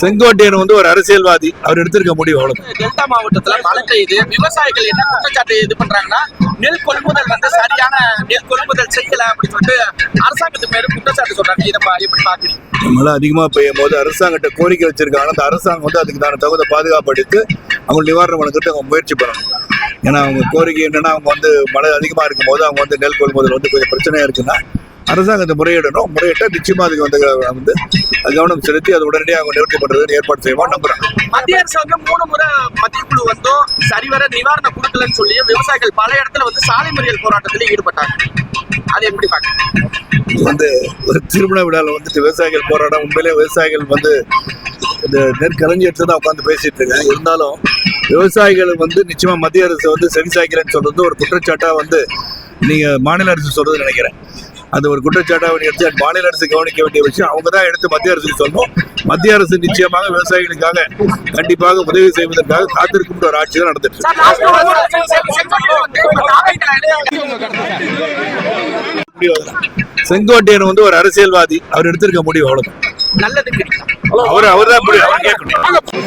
செங்கோட்டையன் வந்து ஒரு அரசியல்வாதி. அவர் எடுத்திருக்க முடிவு அவ்வளவு டெல்டா மாவட்டத்துல மழை பெய்யுது விவசாயிகள் என்ன குற்றச்சாட்டு இது பண்றாங்கன்னா நெல் கொள்முதல் வந்து சரியான நெல் கொள்முதல் செய்யல அப்படின்னு சொல்லிட்டு அரசாங்கத்து மேல குற்றச்சாட்டு சொல்றாங்க. இதை எப்படி பாக்குறீங்க மழை அதிகமாக பெய்யும் போது அரசாங்கத்தை கோரிக்கை வச்சிருக்காங்க. அந்த அரசாங்கம் வந்து அதுக்கு தான தகுந்த பாதுகாப்பு எடுத்து அவங்க நிவாரணம் பண்ணுறதுக்கு அவங்க முயற்சி பண்ணணும். ஏன்னா அவங்க கோரிக்கை என்னன்னா அவங்க வந்து மழை அதிகமாக இருக்கும் போது அவங்க வந்து நெல் கொள்முதல் வந்து கொஞ்சம் பிரச்சனையாக இருக்குன்னா அரசாங்கத்தை முறையிடணும். முறையிட்டால் நிச்சயமா அதுக்கு வந்து வந்து அது கவனம் செலுத்தி அதை உடனடியாக நிவர்த்தி பண்ணுறதுக்கு ஏற்பாடு செய்வோம் நம்புறேன் மத்திய அரசு வந்து மூணு முறை மத்திய குழு வந்தோம். சரிவர நிவாரணம் கொடுக்கலன்னு சொல்லி விவசாயிகள் பல இடத்துல வந்து சாலை மறியல் போராட்டத்துல ஈடுபட்டாங்க. அதை எப்படி இது வந்து ஒரு திருமண விழாவில் வந்துட்டு விவசாயிகள் போராட்டம். உண்மையிலே விவசாயிகள் வந்து இந்த நெற்களஞ்சியத்தை தான் உட்காந்து பேசிட்டு இருக்கேன் இருந்தாலும் விவசாயிகள் வந்து நிச்சயமா மத்திய அரசு வந்து செவிசாய்க்கிறேன்னு சொல்றது ஒரு குற்றச்சாட்டா வந்து நீங்க மாநில அரசு சொல்றது நினைக்கிறேன். அது ஒரு குற்றச்சாட்டா எடுத்து அது மாநில அரசு கவனிக்க வேண்டிய விஷயம். அவங்க தான் எடுத்து மத்திய அரசுக்கு சொல்லணும். மத்திய அரசு நிச்சயமாக விவசாயிகளுக்காக கண்டிப்பாக உதவி செய்வதற்காக காத்திருக்கும் ஒரு ஆட்சி தான் நடந்துட்டு செங்கோட்டையன் வந்து ஒரு அரசியல்வாதி. அவர் எடுத்திருக்க முடிவு அவ்வளவு அவர் அவர் தான் அவர் கேட்கணும்.